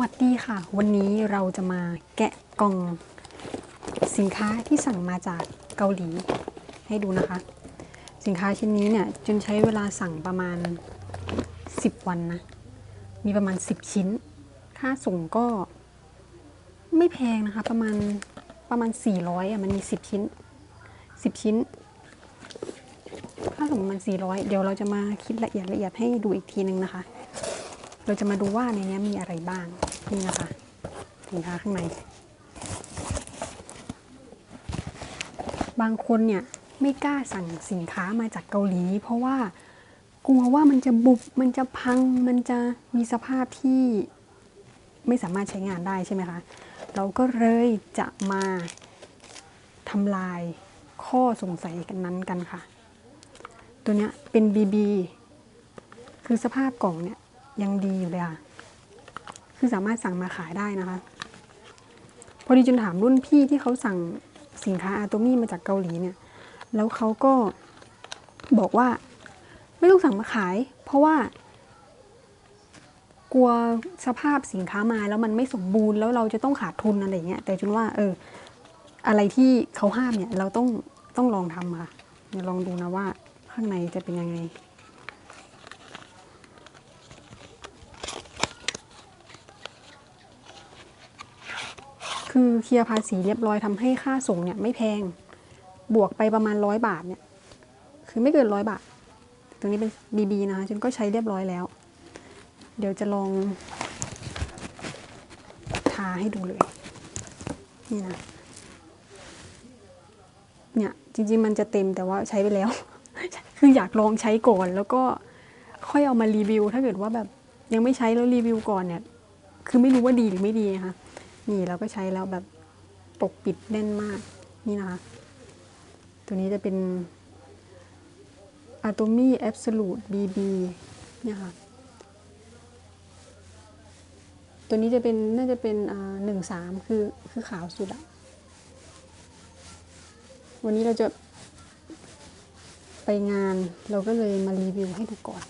วัสดีค่ะ วันนี้เราจะมาแกะกล่องสินค้าที่สั่งมาจากเกาหลีให้ดูนะคะ สินค้าชิ้นนี้เนี่ยจนใช้เวลาสั่งประมาณ 10 วันนะ มีประมาณ 10 ชิ้น ค่าส่งก็ไม่แพงนะคะ ประมาณประมาณ 400อะมันมี 10 ชิ้น 10 ชิ้น ค่าส่งประมาณ 400 เดี๋ยวเราจะมาคิดละเอียดละเอียดให้ดูอีกทีนึงนะคะเราจะมาดูว่าในนี้มีอะไรบ้าง นี่นะคะสินค้าข้างในบางคนเนี่ยไม่กล้าสั่งสินค้ามาจากเกาหลี เพราะว่ากลัวว่ามันจะบุบมันจะพังมันจะมีสภาพที่ไม่สามารถใช้งานได้ใช่ไหมคะ เราก็เลยจะมาทำลายข้อสงสัยกันนั้นกันค่ะ ตัวเนี้ยเป็น BB คือสภาพกล่องเนี่ยยังดีอยู่เลยค่ะ คือสามารถสั่งมาขายได้นะคะ พอดีจนถามรุ่นพี่ที่เขาสั่งสินค้าอาโตมี่มาจากเกาหลีเนี่ย แล้วเขาก็บอกว่า ไม่ต้องสั่งมาขาย เพราะว่า กลัวสภาพสินค้ามาแล้วมันไม่สมบูรณ์แล้วเราจะต้องขาดทุนอะไรเงี้ยแต่จนว่า เออ อะไรที่เขาห้ามเนี่ย เราต้องต้องลองทำค่ะเดี๋ยวลองดูนะว่าข้างในจะเป็นยังไง คือเคลียร์ภาษีเรียบร้อยทำให้ค่าส่งเนี่ยไม่แพง บวกไปประมาณร้อยบาทเนี่ย คือไม่เกินร้อยบาท ตรงนี้เป็น BB นะคะฉันก็ใช้เรียบร้อยแล้ว เดี๋ยวจะลองทาให้ดูเลย นี่นะ เนี่ยจริง ๆ มันจะเต็มแต่ว่าใช้ไปแล้ว คืออยากลองใช้ก่อนแล้วก็ค่อยเอามารีวิว ถ้าเกิดว่าแบบยังไม่ใช้แล้วรีวิวก่อนเนี่ย คือไม่รู้ว่าดีหรือไม่ดีนะคะ นี่เราก็ใช้แล้วแบบปกปิดแน่นมากนี่นะคะ ตัวนี้จะเป็น Atomy Absolute BB เนี่ยค่ะ ตัวนี้จะเป็นน่าจะเป็นหนึ่งสามคือคือขาวสุดอะวันนี้เราจะไปงานเราก็เลยมารีวิวให้ดูก่อน